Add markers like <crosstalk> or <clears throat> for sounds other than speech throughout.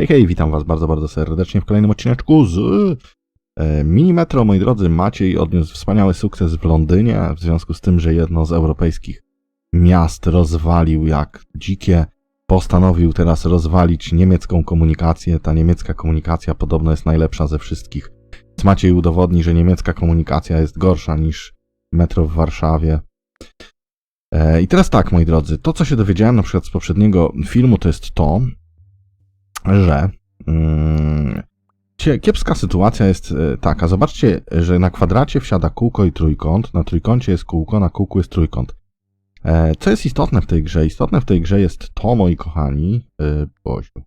Hej, hej, witam was bardzo, bardzo serdecznie w kolejnym odcineczku z e, Minimetro. Moi drodzy, Maciej odniósł wspaniały sukces w Londynie, w związku z tym, że jedno z europejskich miast rozwalił jak dzikie. Postanowił teraz rozwalić niemiecką komunikację. Ta niemiecka komunikacja podobno jest najlepsza ze wszystkich. Więc Maciej udowodni, że niemiecka komunikacja jest gorsza niż metro w Warszawie. E, I teraz tak, moi drodzy, to co się dowiedziałem na przykład z poprzedniego filmu, to jest to, że mm, kiepska sytuacja jest e, taka. Zobaczcie, że na kwadracie wsiada kółko i trójkąt, na trójkącie jest kółko, na kółku jest trójkąt. E, Co jest istotne w tej grze? Istotne w tej grze jest to, moi kochani, yy, Boziu.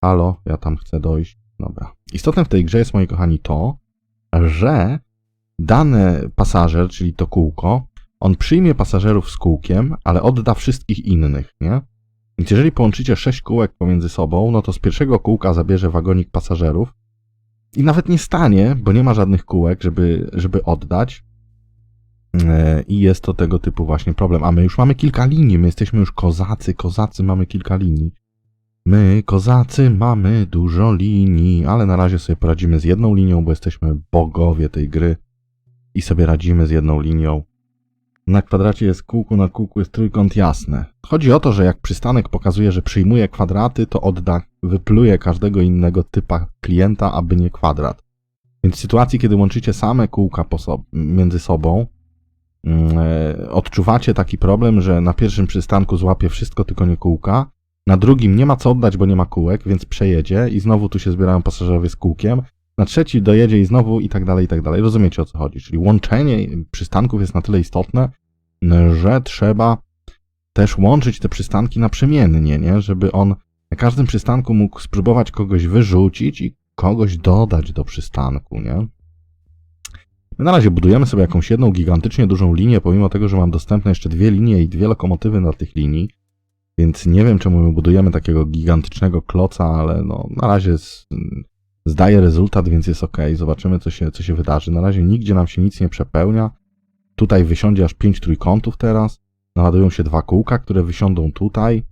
Halo, ja tam chcę dojść. Dobra. Istotne w tej grze jest, moi kochani, to, że dany pasażer, czyli to kółko, on przyjmie pasażerów z kółkiem, ale odda wszystkich innych, nie? Więc jeżeli połączycie sześć kółek pomiędzy sobą, no to z pierwszego kółka zabierze wagonik pasażerów i nawet nie stanie, bo nie ma żadnych kółek, żeby, żeby oddać. E, I jest to tego typu właśnie problem. A my już mamy kilka linii, my jesteśmy już kozacy, kozacy mamy kilka linii. My, kozacy, mamy dużo linii, ale na razie sobie poradzimy z jedną linią, bo jesteśmy bogowie tej gry i sobie radzimy z jedną linią. Na kwadracie jest kółko, na kółku jest trójkąt, jasne. Chodzi o to, że jak przystanek pokazuje, że przyjmuje kwadraty, to odda, wypluje każdego innego typa klienta, aby nie kwadrat. Więc w sytuacji, kiedy łączycie same kółka sob- między sobą, e, odczuwacie taki problem, że na pierwszym przystanku złapie wszystko, tylko nie kółka, na drugim nie ma co oddać, bo nie ma kółek, więc przejedzie i znowu tu się zbierają pasażerowie z kółkiem, na trzeci dojedzie i znowu i tak dalej, i tak dalej. Rozumiecie o co chodzi? Czyli łączenie przystanków jest na tyle istotne, że trzeba też łączyć te przystanki naprzemiennie, nie? Żeby on na każdym przystanku mógł spróbować kogoś wyrzucić i kogoś dodać do przystanku, nie? My na razie budujemy sobie jakąś jedną gigantycznie dużą linię, pomimo tego, że mam dostępne jeszcze dwie linie i dwie lokomotywy na tych linii, więc nie wiem, czemu my budujemy takiego gigantycznego kloca, ale no, na razie z, zdaje rezultat, więc jest ok. Zobaczymy, co się, co się wydarzy. Na razie nigdzie nam się nic nie przepełnia. Tutaj wysiądzie aż pięć trójkątów teraz. Naładują się dwa kółka, które wysiądą tutaj.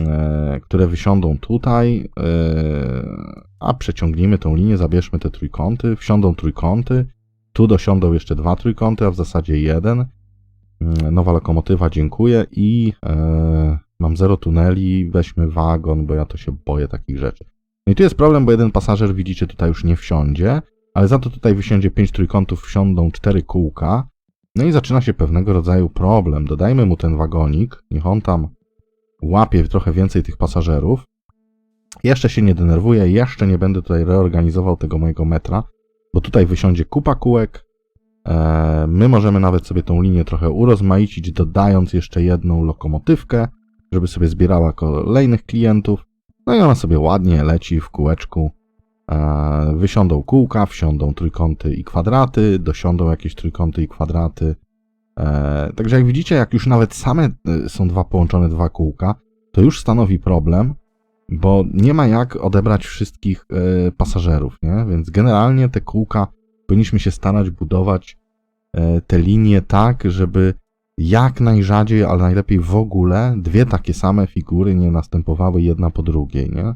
E, które wysiądą tutaj. E, a przeciągnijmy tą linię, zabierzmy te trójkąty. Wsiądą trójkąty. Tu dosiądą jeszcze dwa trójkąty, a w zasadzie jeden. Mm, Nowa lokomotywa, dziękuję. I e, mam zero tuneli. Weźmy wagon, bo ja to się boję takich rzeczy. No i tu jest problem, bo jeden pasażer, widzicie, tutaj już nie wsiądzie, ale za to tutaj wysiądzie pięć trójkątów, wsiądą cztery kółka. No i zaczyna się pewnego rodzaju problem. Dodajmy mu ten wagonik, niech on tam łapie trochę więcej tych pasażerów. Jeszcze się nie denerwuję, jeszcze nie będę tutaj reorganizował tego mojego metra, bo tutaj wysiądzie kupa kółek. Eee, My możemy nawet sobie tą linię trochę urozmaicić, dodając jeszcze jedną lokomotywkę, żeby sobie zbierała kolejnych klientów. No i ona sobie ładnie leci w kółeczku. E, Wysiądą kółka, wsiądą trójkąty i kwadraty, dosiądą jakieś trójkąty i kwadraty. E, Także jak widzicie, jak już nawet same e, są dwa połączone dwa kółka, to już stanowi problem, bo nie ma jak odebrać wszystkich pasażerów, nie? Więc generalnie te kółka powinniśmy się starać budować te linie tak, żeby jak najrzadziej, ale najlepiej w ogóle dwie takie same figury nie następowały jedna po drugiej, nie?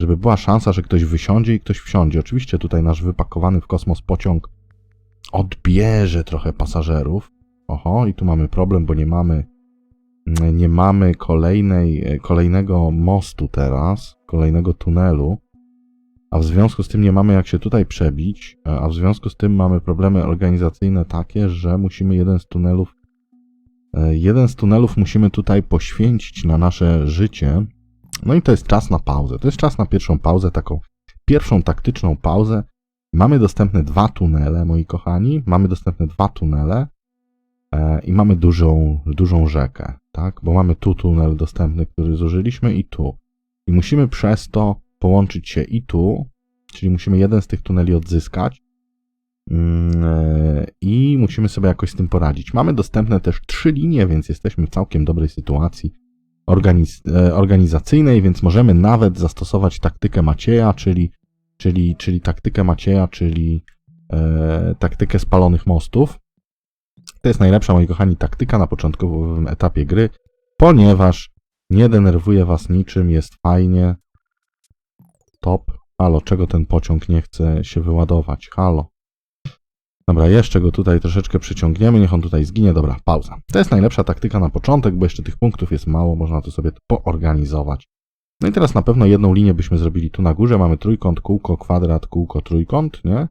Żeby była szansa, że ktoś wysiądzie i ktoś wsiądzie. Oczywiście tutaj nasz wypakowany w kosmos pociąg odbierze trochę pasażerów. Oho, i tu mamy problem, bo nie mamy nie mamy kolejnej, kolejnego mostu teraz, kolejnego tunelu, a w związku z tym nie mamy jak się tutaj przebić, a w związku z tym mamy problemy organizacyjne takie, że musimy jeden z tunelów E, Jeden z tunelów musimy tutaj poświęcić na nasze życie. No i to jest czas na pauzę. To jest czas na pierwszą pauzę, taką pierwszą taktyczną pauzę. Mamy dostępne dwa tunele, moi kochani. Mamy dostępne dwa tunele e, i mamy dużą, dużą rzekę, tak? Bo mamy tu tunel dostępny, który zużyliśmy i tu. I musimy przez to połączyć się i tu, czyli musimy jeden z tych tuneli odzyskać. Mm, e, i musimy sobie jakoś z tym poradzić. Mamy dostępne też trzy linie, więc jesteśmy w całkiem dobrej sytuacji organiz e, organizacyjnej, więc możemy nawet zastosować taktykę Macieja, czyli, czyli, czyli taktykę Macieja, czyli e, taktykę spalonych mostów. To jest najlepsza, moi kochani, taktyka na początkowym etapie gry, ponieważ nie denerwuje was niczym, jest fajnie. stop. Halo, czego ten pociąg nie chce się wyładować? Halo. Dobra, jeszcze go tutaj troszeczkę przyciągniemy, niech on tutaj zginie. Dobra, pauza. To jest najlepsza taktyka na początek, bo jeszcze tych punktów jest mało, można to sobie poorganizować. No i teraz na pewno jedną linię byśmy zrobili tu na górze. Mamy trójkąt, kółko, kwadrat, kółko, trójkąt, nie?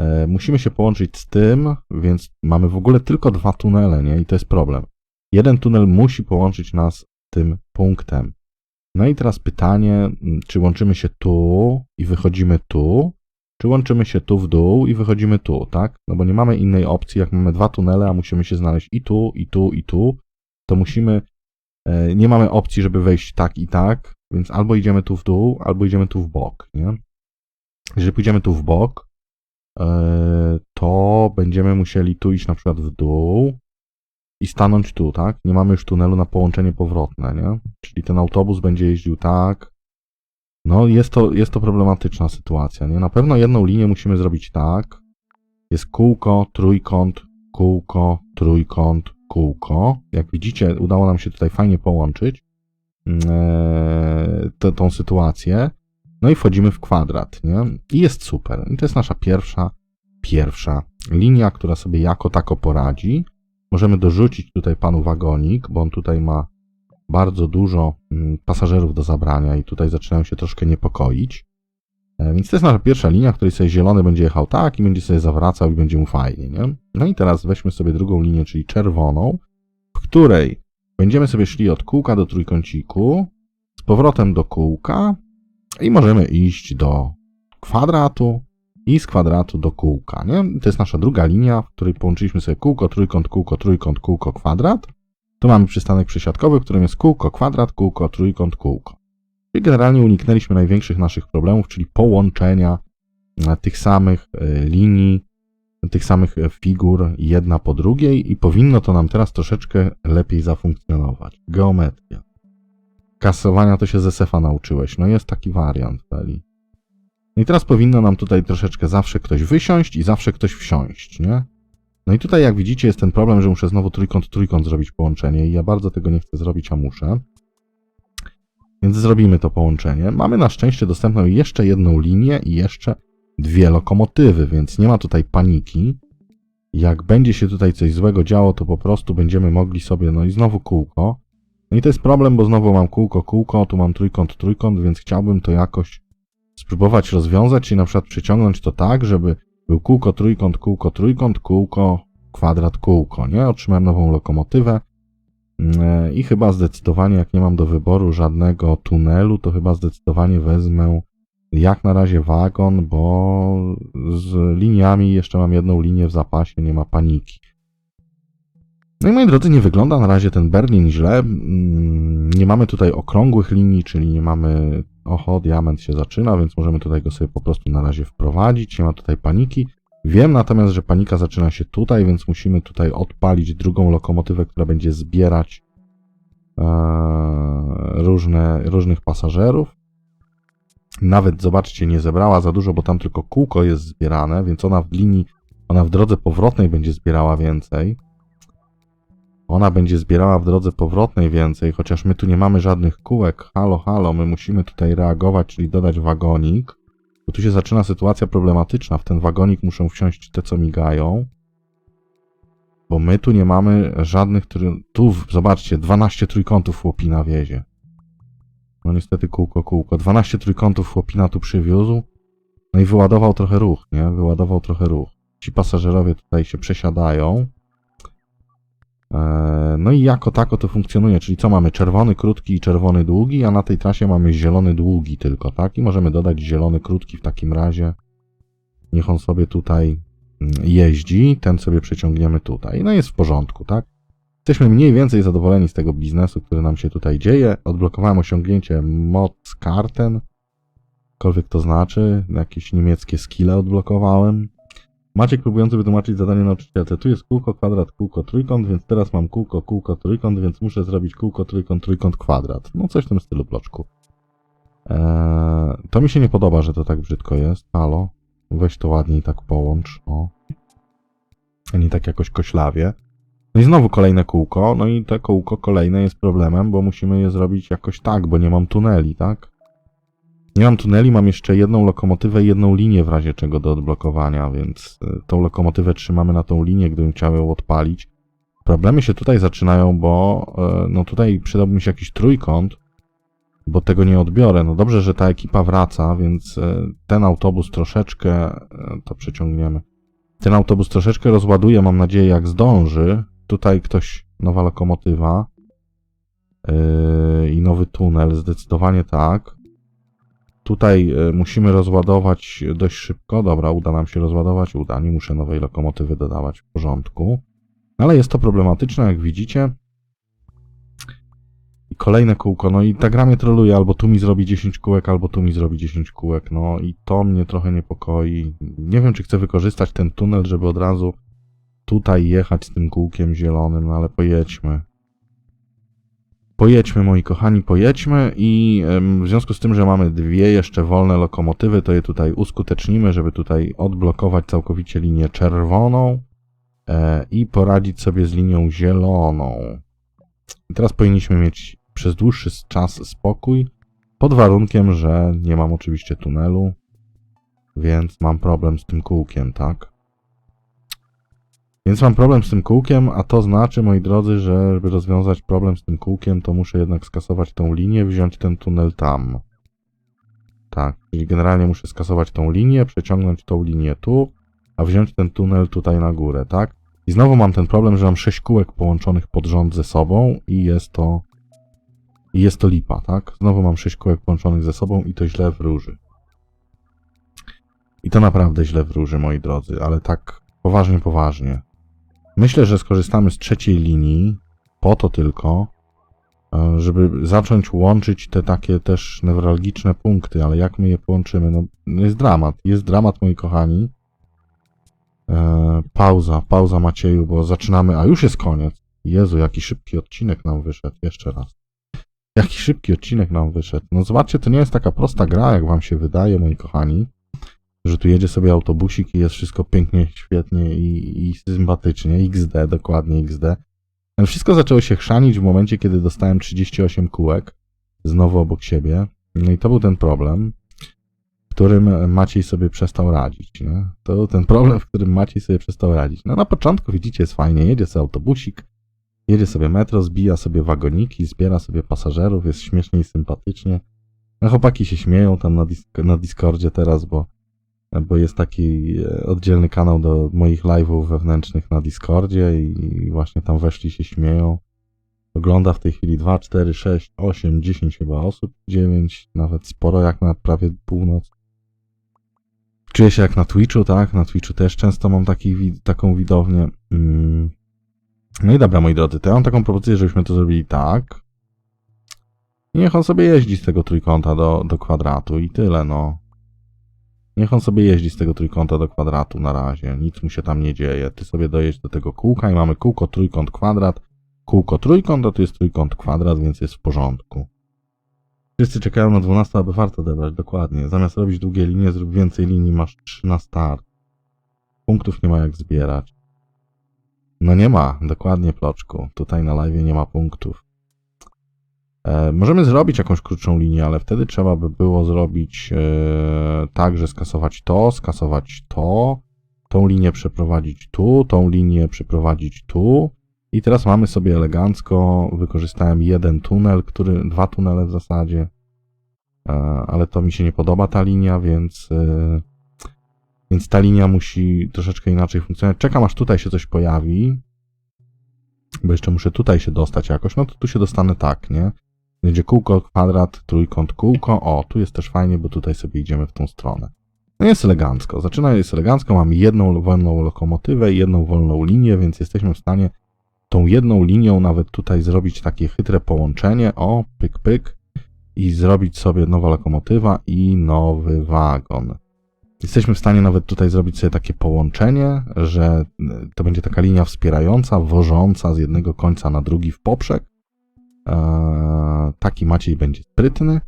E, musimy się połączyć z tym, więc mamy w ogóle tylko dwa tunele, nie? I to jest problem. Jeden tunel musi połączyć nas z tym punktem. No i teraz pytanie, m, czy łączymy się tu i wychodzimy tu, czy łączymy się tu w dół i wychodzimy tu, tak? No bo nie mamy innej opcji, jak mamy dwa tunele, a musimy się znaleźć i tu, i tu, i tu, to musimy, e, nie mamy opcji, żeby wejść tak i tak, więc albo idziemy tu w dół, albo idziemy tu w bok, nie? Jeżeli pójdziemy tu w bok, e, to będziemy musieli tu iść na przykład w dół i stanąć tu, tak? Nie mamy już tunelu na połączenie powrotne, nie? Czyli ten autobus będzie jeździł tak. No, jest to, jest to problematyczna sytuacja, nie? Na pewno jedną linię musimy zrobić tak. Jest kółko, trójkąt, kółko, trójkąt, kółko. Jak widzicie, udało nam się tutaj fajnie połączyć tę- tą sytuację. No i wchodzimy w kwadrat, nie? I jest super. I to jest nasza pierwsza, pierwsza linia, która sobie jako tako poradzi. Możemy dorzucić tutaj panu wagonik, bo on tutaj ma bardzo dużo mm, pasażerów do zabrania i tutaj zaczynają się troszkę niepokoić. E, Więc to jest nasza pierwsza linia, w której sobie zielony będzie jechał tak i będzie sobie zawracał i będzie mu fajnie, nie? No i teraz weźmy sobie drugą linię, czyli czerwoną, w której będziemy sobie szli od kółka do trójkąciku, z powrotem do kółka i możemy iść do kwadratu i z kwadratu do kółka, nie? To jest nasza druga linia, w której połączyliśmy sobie kółko, trójkąt, kółko, trójkąt, kółko, kwadrat. Tu mamy przystanek przesiadkowy, w którym jest kółko, kwadrat, kółko, trójkąt, kółko. Czyli generalnie uniknęliśmy największych naszych problemów, czyli połączenia e, tych samych e, linii, tych samych e, figur jedna po drugiej i powinno to nam teraz troszeczkę lepiej zafunkcjonować. Geometria. Kasowania to się z SF-a nauczyłeś. No jest taki wariant, Feli. No i teraz powinno nam tutaj troszeczkę zawsze ktoś wysiąść i zawsze ktoś wsiąść, nie? No i tutaj jak widzicie jest ten problem, że muszę znowu trójkąt, trójkąt zrobić połączenie i ja bardzo tego nie chcę zrobić, a muszę. Więc zrobimy to połączenie. Mamy na szczęście dostępną jeszcze jedną linię i jeszcze dwie lokomotywy, więc nie ma tutaj paniki. Jak będzie się tutaj coś złego działo, to po prostu będziemy mogli sobie, no i znowu kółko. No i to jest problem, bo znowu mam kółko, kółko, tu mam trójkąt, trójkąt, więc chciałbym to jakoś spróbować rozwiązać, czyli na przykład przyciągnąć to tak, żeby był kółko, trójkąt, kółko, trójkąt, kółko, kwadrat, kółko, nie? Otrzymałem nową lokomotywę Mm, i chyba zdecydowanie, jak nie mam do wyboru żadnego tunelu, to chyba zdecydowanie wezmę jak na razie wagon, bo z liniami jeszcze mam jedną linię w zapasie, nie ma paniki. No i moi drodzy, nie wygląda na razie ten Berlin źle. Mm, Nie mamy tutaj okrągłych linii, czyli nie mamy. Oho, diament się zaczyna, więc możemy tutaj go sobie po prostu na razie wprowadzić. Nie ma tutaj paniki. Wiem natomiast, że panika zaczyna się tutaj, więc musimy tutaj odpalić drugą lokomotywę, która będzie zbierać e, różne, różnych pasażerów. Nawet zobaczcie, nie zebrała za dużo, bo tam tylko kółko jest zbierane, więc ona w linii, ona w drodze powrotnej będzie zbierała więcej. Ona będzie zbierała w drodze powrotnej więcej, chociaż my tu nie mamy żadnych kółek. Halo, halo, my musimy tutaj reagować, czyli dodać wagonik. Bo tu się zaczyna sytuacja problematyczna. W ten wagonik muszą wsiąść te, co migają. Bo my tu nie mamy żadnych... Tu, zobaczcie, 12 trójkątów chłopina wiezie. No niestety kółko, kółko. 12 trójkątów chłopina tu przywiózł. No i wyładował trochę ruch, nie? Wyładował trochę ruch. Ci pasażerowie tutaj się przesiadają. Eee, No i jako tako to funkcjonuje, czyli co mamy? Czerwony krótki i czerwony długi, a na tej trasie mamy zielony długi tylko, tak? I możemy dodać zielony krótki w takim razie. Niech on sobie tutaj mm, jeździ, ten sobie przeciągniemy tutaj. No jest w porządku, tak? Jesteśmy mniej więcej zadowoleni z tego biznesu, który nam się tutaj dzieje. Odblokowałem osiągnięcie Modskarten. Cokolwiek to znaczy. Jakieś niemieckie skille odblokowałem. Maciek próbujący wytłumaczyć zadanie nauczycielce. Tu jest kółko, kwadrat, kółko, trójkąt, więc teraz mam kółko, kółko, trójkąt, więc muszę zrobić kółko, trójkąt, trójkąt, kwadrat. No coś w tym stylu bloczku. Eee, to mi się nie podoba, że to tak brzydko jest. Halo? Weź to ładniej tak połącz. O. A nie tak jakoś koślawie. No i znowu kolejne kółko. No i to kółko kolejne jest problemem, bo musimy je zrobić jakoś tak, bo nie mam tuneli, tak? Nie mam tuneli, mam jeszcze jedną lokomotywę i jedną linię w razie czego do odblokowania, więc y, tą lokomotywę trzymamy na tą linię, gdybym chciał ją odpalić. Problemy się tutaj zaczynają, bo y, no tutaj przydałby mi się jakiś trójkąt, bo tego nie odbiorę. No dobrze, że ta ekipa wraca, więc y, ten autobus troszeczkę to przeciągniemy. Ten autobus troszeczkę rozładuje, mam nadzieję, jak zdąży. Tutaj ktoś, nowa lokomotywa yy, i nowy tunel, zdecydowanie tak. Tutaj y, musimy rozładować dość szybko. Dobra, uda nam się rozładować, uda. Nie muszę nowej lokomotywy dodawać w porządku. Ale jest to problematyczne, jak widzicie. I kolejne kółko. No i ta gra mnie troluje. Albo tu mi zrobi 10 kółek, albo tu mi zrobi 10 kółek. No i to mnie trochę niepokoi. Nie wiem, czy chcę wykorzystać ten tunel, żeby od razu tutaj jechać z tym kółkiem zielonym, no ale pojedźmy. Pojedźmy, moi kochani, pojedźmy i w związku z tym, że mamy dwie jeszcze wolne lokomotywy, to je tutaj uskutecznimy, żeby tutaj odblokować całkowicie linię czerwoną e, i poradzić sobie z linią zieloną. I teraz powinniśmy mieć przez dłuższy czas spokój, pod warunkiem, że nie mam oczywiście tunelu, więc mam problem z tym kółkiem, tak? Więc mam problem z tym kółkiem, a to znaczy, moi drodzy, że żeby rozwiązać problem z tym kółkiem, to muszę jednak skasować tą linię, wziąć ten tunel tam. Tak, czyli generalnie muszę skasować tą linię, przeciągnąć tą linię tu, a wziąć ten tunel tutaj na górę, tak? I znowu mam ten problem, że mam sześć kółek połączonych pod rząd ze sobą i jest to... I jest to lipa, tak? Znowu mam sześć kółek połączonych ze sobą i to źle wróży. I to naprawdę źle wróży, moi drodzy, ale tak poważnie, poważnie. Myślę, że skorzystamy z trzeciej linii, po to tylko, e, żeby zacząć łączyć te takie też newralgiczne punkty, ale jak my je połączymy? No, jest dramat, jest dramat, moi kochani. E, pauza, pauza Macieju, bo zaczynamy, a już jest koniec. Jezu, jaki szybki odcinek nam wyszedł, jeszcze raz. Jaki szybki odcinek nam wyszedł. No zobaczcie, to nie jest taka prosta gra, jak wam się wydaje, moi kochani że tu jedzie sobie autobusik i jest wszystko pięknie, świetnie i, i sympatycznie. XD, dokładnie XD. Wszystko zaczęło się chrzanić w momencie, kiedy dostałem 38 kółek znowu obok siebie. No i to był ten problem, w którym Maciej sobie przestał radzić. Nie? To był ten problem, w którym Maciej sobie przestał radzić. No na początku widzicie, jest fajnie, jedzie sobie autobusik, jedzie sobie metro, zbija sobie wagoniki, zbiera sobie pasażerów, jest śmiesznie i sympatycznie. No chłopaki się śmieją tam na, disk na Discordzie teraz, bo bo jest taki e, oddzielny kanał do moich live'ów wewnętrznych na Discordzie i właśnie tam weszli się śmieją. Ogląda w tej chwili 2, 4, 6, 8, 10 chyba osób, 9, nawet sporo jak na prawie północ. Czuję się jak na Twitchu, tak? Na Twitchu też często mam taki, taką widownię. Mm. No i dobra, moi drodzy, to ja mam taką propozycję, żebyśmy to zrobili tak. I niech on sobie jeździ z tego trójkąta do, do kwadratu i tyle, no. Niech on sobie jeździ z tego trójkąta do kwadratu na razie. Nic mu się tam nie dzieje. Ty sobie dojedź do tego kółka i mamy kółko, trójkąt, kwadrat. Kółko, trójkąt, a tu jest trójkąt, kwadrat, więc jest w porządku. Wszyscy czekają na 12, aby warto odebrać. Dokładnie. Zamiast robić długie linie, zrób więcej linii, masz 3 na start. Punktów nie ma jak zbierać. No nie ma, dokładnie, Ploczku. Tutaj na live nie ma punktów. E, możemy zrobić jakąś krótszą linię, ale wtedy trzeba by było zrobić e, tak, że skasować to, skasować to, tą linię przeprowadzić tu, tą linię przeprowadzić tu. I teraz mamy sobie elegancko, wykorzystałem jeden tunel, który, dwa tunele w zasadzie, e, ale to mi się nie podoba ta linia, więc, więc ta linia musi troszeczkę inaczej funkcjonować. Czekam aż tutaj się coś pojawi, bo jeszcze muszę tutaj się dostać jakoś, no to tu się dostanę tak, nie? Będzie kółko, kwadrat, trójkąt, kółko. O, tu jest też fajnie, bo tutaj sobie idziemy w tą stronę. No jest elegancko. Zaczyna jest elegancko. Mamy jedną wolną lokomotywę i jedną wolną linię, więc jesteśmy w stanie tą jedną linią nawet tutaj zrobić takie chytre połączenie. O, pyk, pyk. I zrobić sobie nowa lokomotywa i nowy wagon. Jesteśmy w stanie nawet tutaj zrobić sobie takie połączenie, że to będzie taka linia wspierająca, wożąca z jednego końca na drugi w poprzek. Taki Maciej będzie sprytny.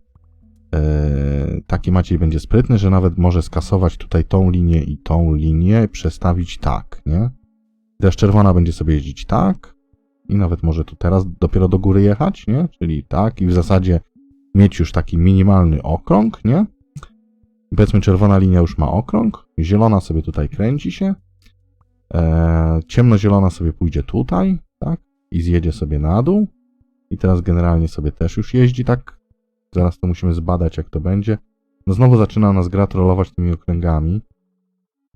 Eee, taki Maciej będzie sprytny, że nawet może skasować tutaj tą linię i tą linię, przestawić tak, nie? Też czerwona będzie sobie jeździć tak i nawet może tu teraz dopiero do góry jechać, nie? Czyli tak i w zasadzie mieć już taki minimalny okrąg, nie? Powiedzmy, czerwona linia już ma okrąg, zielona sobie tutaj kręci się, e, ciemnozielona sobie pójdzie tutaj, tak? I zjedzie sobie na dół. I teraz generalnie sobie też już jeździ tak. Zaraz to musimy zbadać, jak to będzie. No znowu zaczyna nas gra trollować tymi okręgami.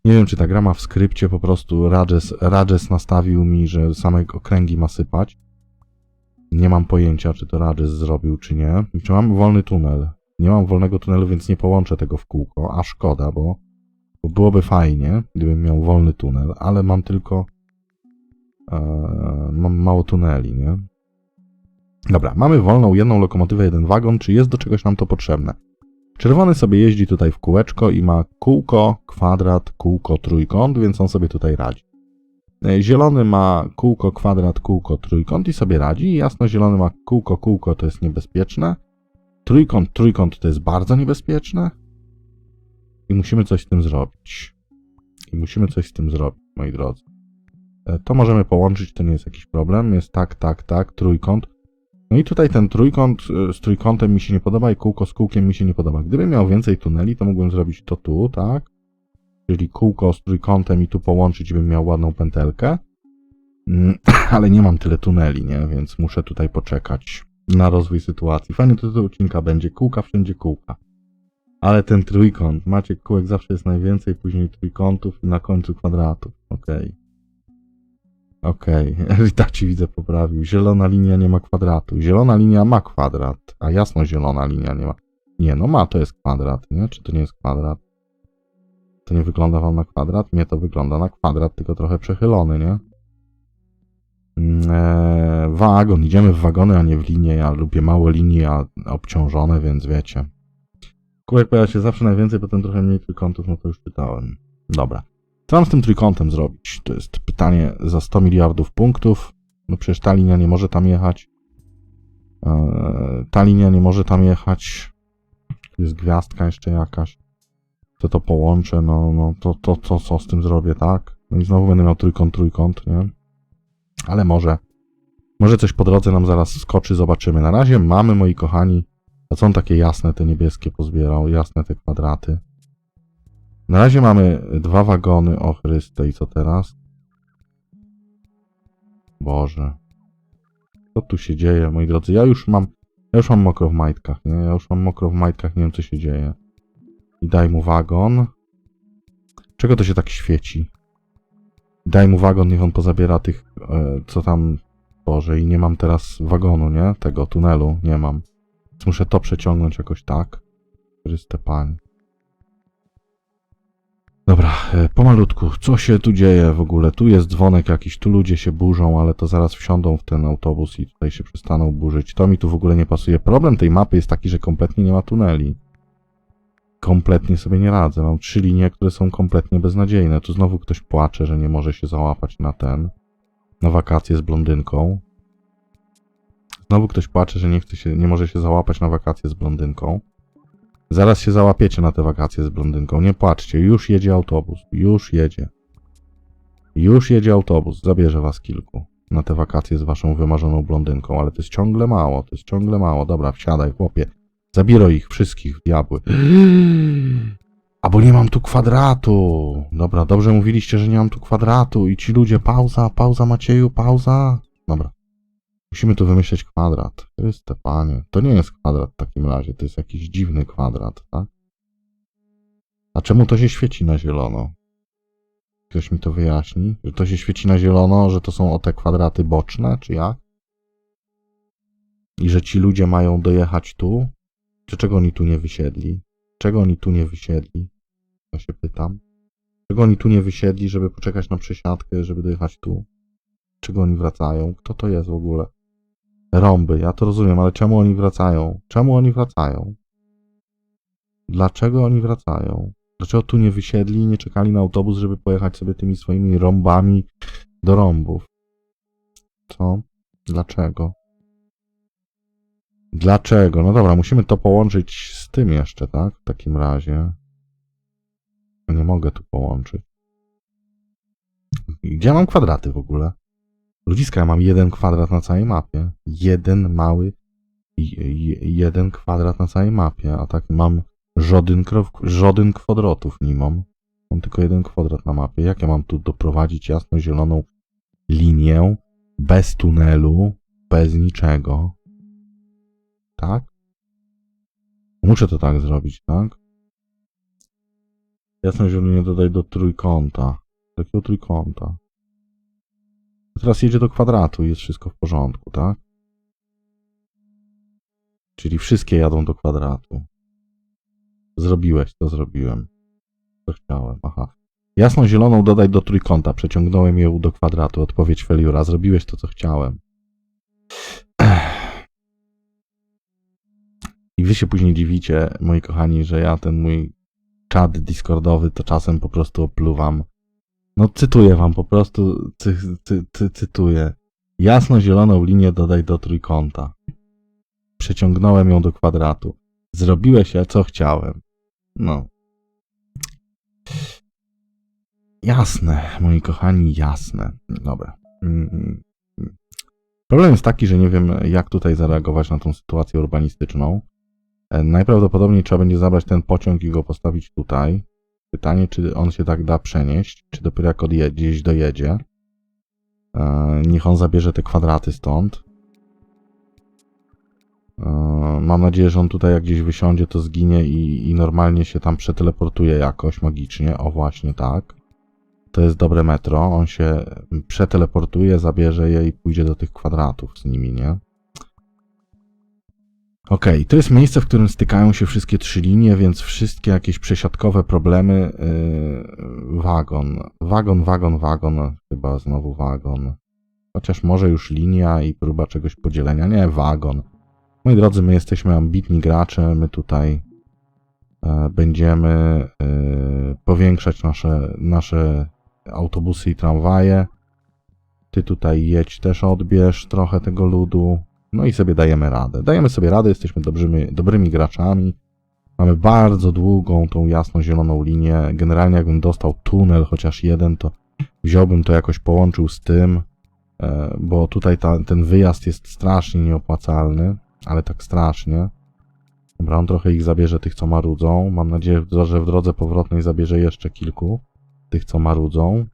Nie wiem, czy ta gra ma w skrypcie po prostu Rajes, Rajes nastawił mi, że same okręgi ma sypać. Nie mam pojęcia, czy to Rajes zrobił, czy nie. Czy mam wolny tunel? Nie mam wolnego tunelu, więc nie połączę tego w kółko, a szkoda, bo, bo byłoby fajnie, gdybym miał wolny tunel, ale mam tylko e, mam mało tuneli, nie? Dobra, mamy wolną jedną lokomotywę, jeden wagon, czy jest do czegoś nam to potrzebne? Czerwony sobie jeździ tutaj w kółeczko i ma kółko, kwadrat, kółko, trójkąt, więc on sobie tutaj radzi. E, Zielony ma kółko, kwadrat, kółko, trójkąt i sobie radzi. Jasno, zielony ma kółko, kółko, to jest niebezpieczne. Trójkąt, trójkąt to jest bardzo niebezpieczne. I musimy coś z tym zrobić. I musimy coś z tym zrobić, moi drodzy. E, To możemy połączyć, to nie jest jakiś problem. Jest tak, tak, tak, trójkąt. No i tutaj ten trójkąt e, z trójkątem mi się nie podoba i kółko z kółkiem mi się nie podoba. Gdybym miał więcej tuneli, to mógłbym zrobić to tu, tak? Czyli kółko z trójkątem i tu połączyć, bym miał ładną pętelkę. Mm, <clears throat> Ale nie mam tyle tuneli, nie? Więc muszę tutaj poczekać na rozwój sytuacji. Fajny tytuł odcinka będzie kółka, wszędzie kółka. Ale ten trójkąt, macie kółek zawsze jest najwięcej, później trójkątów i na końcu kwadratów. Okej. Okej, <laughs> okay. ci widzę poprawił. Zielona linia nie ma kwadratu. Zielona linia ma kwadrat, a jasno zielona linia nie ma. Nie, no ma, to jest kwadrat, nie? Czy to nie jest kwadrat? To nie wygląda wam na kwadrat? Nie, to wygląda na kwadrat, tylko trochę przechylony, nie? Eee, wagon, idziemy w wagony, a nie w linie. Ja lubię małe linie, a obciążone, więc wiecie. Kółek pojawia się zawsze najwięcej, potem trochę mniej trójkątów, no to już czytałem. Dobra. Co mam z tym trójkątem zrobić? To jest pytanie za 100 miliardów punktów. No przecież ta linia nie może tam jechać. Eee, ta linia nie może tam jechać. Jest gwiazdka jeszcze jakaś. To to połączę, no, no to, to, to co z tym zrobię, tak? No i znowu będę miał trójkąt, trójkąt, nie? Ale może, może coś po drodze nam zaraz skoczy, zobaczymy. Na razie mamy, moi kochani, a on takie jasne te niebieskie pozbierał, jasne te kwadraty. Na razie mamy dwa wagony, o Chryste, i co teraz? Boże. Co tu się dzieje, moi drodzy? Ja już mam, ja już mam mokro w majtkach, nie? Ja już mam mokro w majtkach, nie wiem co się dzieje. I daj mu wagon. Czego to się tak świeci? Daj mu wagon, niech on pozabiera tych, e, co tam... Boże, i nie mam teraz wagonu, nie? Tego tunelu, nie mam. Więc muszę to przeciągnąć jakoś tak. Chryste Panie. Dobra, e, pomalutku. Co się tu dzieje w ogóle? Tu jest dzwonek jakiś, tu ludzie się burzą, ale to zaraz wsiądą w ten autobus i tutaj się przestaną burzyć. To mi tu w ogóle nie pasuje. Problem tej mapy jest taki, że kompletnie nie ma tuneli. Kompletnie sobie nie radzę. Mam trzy linie, które są kompletnie beznadziejne. Tu znowu ktoś płacze, że nie może się załapać na ten, na wakacje z blondynką. Znowu ktoś płacze, że nie chce się, nie może się załapać na wakacje z blondynką. Zaraz się załapiecie na te wakacje z blondynką. Nie płaczcie, już jedzie autobus. Już jedzie. Już jedzie autobus. Zabierze was kilku na te wakacje z waszą wymarzoną blondynką, ale to jest ciągle mało, to jest ciągle mało. Dobra, wsiadaj, chłopie. Zabieraj ich wszystkich w diabły. <gasps> A bo nie mam tu kwadratu. Dobra, dobrze mówiliście, że nie mam tu kwadratu i ci ludzie, pauza, pauza Macieju, pauza. Dobra. Musimy tu wymyśleć kwadrat. Chryste panie. To nie jest kwadrat w takim razie, to jest jakiś dziwny kwadrat, tak? A czemu to się świeci na zielono? Ktoś mi to wyjaśni? Że to się świeci na zielono, że to są o te kwadraty boczne, czy jak? I że ci ludzie mają dojechać tu? Czy czego oni tu nie wysiedli? Czego oni tu nie wysiedli? Ja się pytam. Czego oni tu nie wysiedli, żeby poczekać na przesiadkę, żeby dojechać tu? Czego oni wracają? Kto to jest w ogóle? Rąby, ja to rozumiem, ale czemu oni wracają? Czemu oni wracają? Dlaczego oni wracają? Dlaczego tu nie wysiedli i nie czekali na autobus, żeby pojechać sobie tymi swoimi rąbami do rąbów? Co? Dlaczego? Dlaczego? No dobra, musimy to połączyć z tym jeszcze, tak? W takim razie. Nie mogę tu połączyć. Gdzie mam kwadraty w ogóle? Ludziska, ja mam jeden kwadrat na całej mapie. Jeden mały, jeden kwadrat na całej mapie, a tak mam krow, żaden kwadratów nie mam. Mam tylko jeden kwadrat na mapie. Jak ja mam tu doprowadzić jasno-zieloną linię bez tunelu, bez niczego? Tak? Muszę to tak zrobić, tak? Jasno-zielonie dodaj do trójkąta. Takiego trójkąta. Teraz jedzie do kwadratu i jest wszystko w porządku, tak? Czyli wszystkie jadą do kwadratu. Zrobiłeś, to zrobiłem. Co chciałem, aha. Jasną zieloną dodaj do trójkąta. Przeciągnąłem ją do kwadratu. Odpowiedź Feliura. Zrobiłeś to, co chciałem. <clears throat> I wy się później dziwicie, moi kochani, że ja ten mój czat discordowy to czasem po prostu opluwam. No cytuję wam po prostu, cy, cy, cy, cytuję. Jasno-zieloną linię dodaj do trójkąta. Przeciągnąłem ją do kwadratu. Zrobiłeś ja, co chciałem. No. Jasne, moi kochani, jasne. Dobra. Mm, mm, mm. Problem jest taki, że nie wiem, jak tutaj zareagować na tą sytuację urbanistyczną. E, Najprawdopodobniej trzeba będzie zabrać ten pociąg i go postawić tutaj. Pytanie, czy on się tak da przenieść, czy dopiero jak odjedzie, gdzieś dojedzie. E, Niech on zabierze te kwadraty stąd. E, Mam nadzieję, że on tutaj jak gdzieś wysiądzie, to zginie i, i normalnie się tam przeteleportuje jakoś magicznie. O, właśnie tak. To jest dobre metro. On się przeteleportuje, zabierze je i pójdzie do tych kwadratów z nimi, nie? Okej, to jest miejsce, w którym stykają się wszystkie trzy linie, więc wszystkie jakieś przesiadkowe problemy. Yy, wagon, wagon, wagon, wagon, chyba znowu wagon. Chociaż może już linia i próba czegoś podzielenia. Nie, wagon. Moi drodzy, my jesteśmy ambitni gracze, my tutaj e, będziemy e, powiększać nasze, nasze autobusy i tramwaje. Ty tutaj jedź też odbierz trochę tego ludu. No i sobie dajemy radę. Dajemy sobie radę, jesteśmy dobrymi, dobrymi graczami. Mamy bardzo długą tą jasno-zieloną linię. Generalnie jakbym dostał tunel, chociaż jeden, to wziąłbym to jakoś połączył z tym, e, bo tutaj ta, ten wyjazd jest strasznie nieopłacalny, ale tak strasznie. Dobra, on trochę ich zabierze, tych co marudzą. Mam nadzieję, że w drodze powrotnej zabierze jeszcze kilku, tych co marudzą.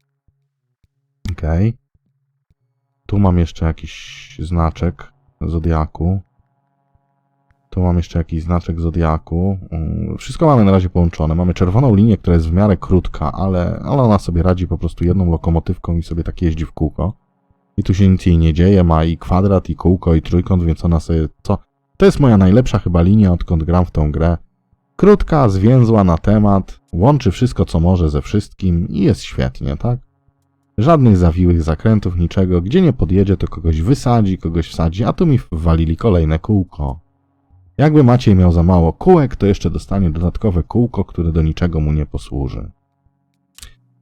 Okej. Tu mam jeszcze jakiś znaczek Zodiaku. Tu mam jeszcze jakiś znaczek Zodiaku. Mm, Wszystko mamy na razie połączone. Mamy czerwoną linię, która jest w miarę krótka, ale, ale ona sobie radzi po prostu jedną lokomotywką i sobie tak jeździ w kółko. I tu się nic jej nie dzieje. Ma i kwadrat, i kółko, i trójkąt, więc ona sobie... Co? To jest moja najlepsza chyba linia, odkąd gram w tą grę. Krótka, zwięzła na temat, łączy wszystko, co może ze wszystkim i jest świetnie, tak? Żadnych zawiłych zakrętów, niczego. Gdzie nie podjedzie, to kogoś wysadzi, kogoś wsadzi, a tu mi wwalili kolejne kółko. Jakby Maciej miał za mało kółek, to jeszcze dostanie dodatkowe kółko, które do niczego mu nie posłuży.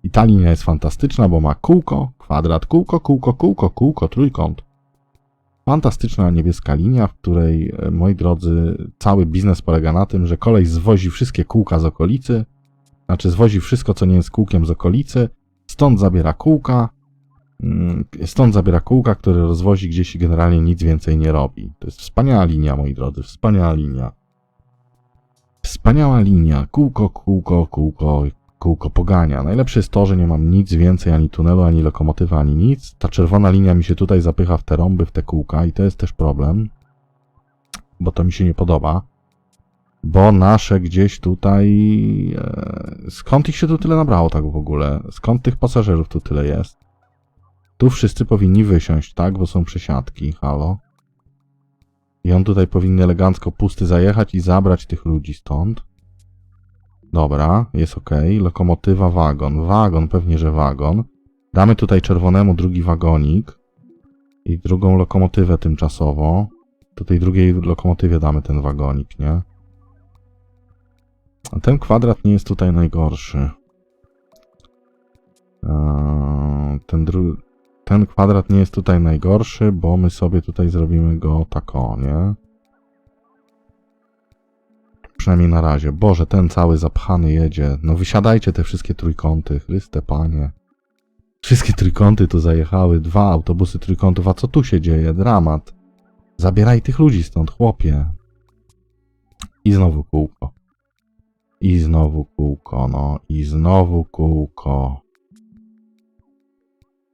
I ta linia jest fantastyczna, bo ma kółko, kwadrat, kółko, kółko, kółko, kółko, trójkąt. Fantastyczna niebieska linia, w której, e, moi drodzy, cały biznes polega na tym, że kolej zwozi wszystkie kółka z okolicy, znaczy zwozi wszystko, co nie jest kółkiem z okolicy, stąd zabiera kółka, mm, stąd zabiera kółka, które rozwozi gdzieś i generalnie nic więcej nie robi. To jest wspaniała linia, moi drodzy, wspaniała linia. Wspaniała linia, kółko, kółko, kółko, kółko pogania. Najlepsze jest to, że nie mam nic więcej, ani tunelu, ani lokomotywy, ani nic. Ta czerwona linia mi się tutaj zapycha w te rąby, w te kółka i to jest też problem, bo to mi się nie podoba. Bo nasze gdzieś tutaj... E, skąd ich się tu tyle nabrało tak w ogóle? Skąd tych pasażerów tu tyle jest? Tu wszyscy powinni wysiąść, tak? Bo są przesiadki, halo. I on tutaj powinien elegancko pusty zajechać i zabrać tych ludzi stąd. Dobra, jest ok. Lokomotywa, wagon. Wagon, pewnie, że wagon. Damy tutaj czerwonemu drugi wagonik. I drugą lokomotywę tymczasowo. Tej drugiej lokomotywie damy ten wagonik, nie? A ten kwadrat nie jest tutaj najgorszy. Ten, ten kwadrat nie jest tutaj najgorszy, bo my sobie tutaj zrobimy go tak o, nie? Przynajmniej na razie. Boże, ten cały zapchany jedzie. No wysiadajcie te wszystkie trójkąty, chryste panie. Wszystkie trójkąty tu zajechały, dwa autobusy trójkątów, a co tu się dzieje? Dramat. Zabieraj tych ludzi stąd, chłopie. I znowu kółko. I znowu kółko, no. I znowu kółko.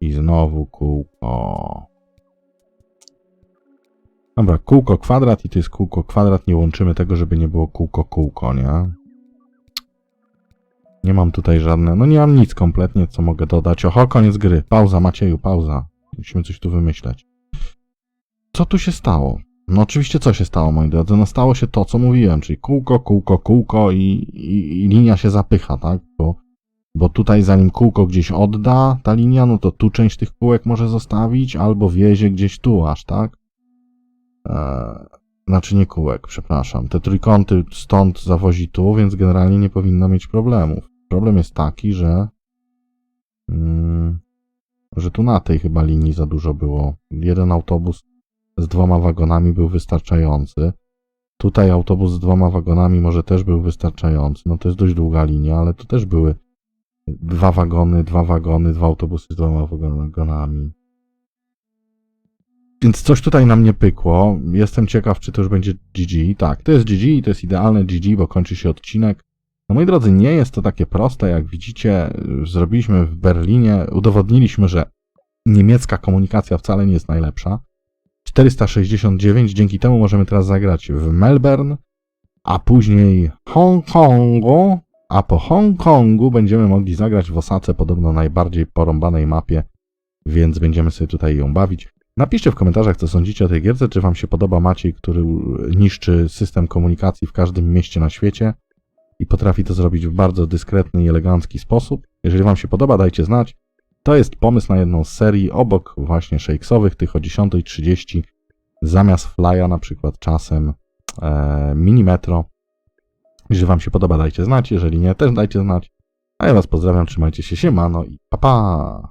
I znowu kółko. Dobra, kółko kwadrat i to jest kółko kwadrat. Nie łączymy tego, żeby nie było kółko kółko, nie? Nie mam tutaj żadne. No nie mam nic kompletnie, co mogę dodać. Oho, koniec gry. Pauza, Macieju, pauza. Musimy coś tu wymyśleć. Co tu się stało? No oczywiście co się stało, moi drodzy? No stało się to, co mówiłem, czyli kółko, kółko, kółko i, i, i linia się zapycha, tak? Bo, bo tutaj zanim kółko gdzieś odda ta linia, no to tu część tych kółek może zostawić, albo wiezie gdzieś tu aż, tak? Eee, znaczy nie kółek, przepraszam. Te trójkąty stąd zawozi tu, więc generalnie nie powinno mieć problemów. Problem jest taki, że mm, że tu na tej chyba linii za dużo było. Jeden autobus z dwoma wagonami był wystarczający. Tutaj autobus z dwoma wagonami może też był wystarczający. No to jest dość długa linia, ale tu też były dwa wagony, dwa wagony, dwa autobusy z dwoma wagonami. Więc coś tutaj nam nie pykło. Jestem ciekaw, czy to już będzie GG. Tak, to jest GG i to jest idealne GG, bo kończy się odcinek. No moi drodzy, nie jest to takie proste, jak widzicie. Zrobiliśmy w Berlinie, udowodniliśmy, że niemiecka komunikacja wcale nie jest najlepsza. 469, dzięki temu możemy teraz zagrać w Melbourne, a później Hongkongu, a po Hongkongu będziemy mogli zagrać w Osace, podobno najbardziej porąbanej mapie, więc będziemy sobie tutaj ją bawić. Napiszcie w komentarzach, co sądzicie o tej gierce, czy wam się podoba Maciej, który niszczy system komunikacji w każdym mieście na świecie i potrafi to zrobić w bardzo dyskretny i elegancki sposób. Jeżeli wam się podoba, dajcie znać. To jest pomysł na jedną z serii obok właśnie shakesowych, tych o 10.30 zamiast flya na przykład czasem e, mini metro. Jeżeli wam się podoba, dajcie znać. Jeżeli nie, też dajcie znać. A ja was pozdrawiam, trzymajcie się, siemano i pa pa!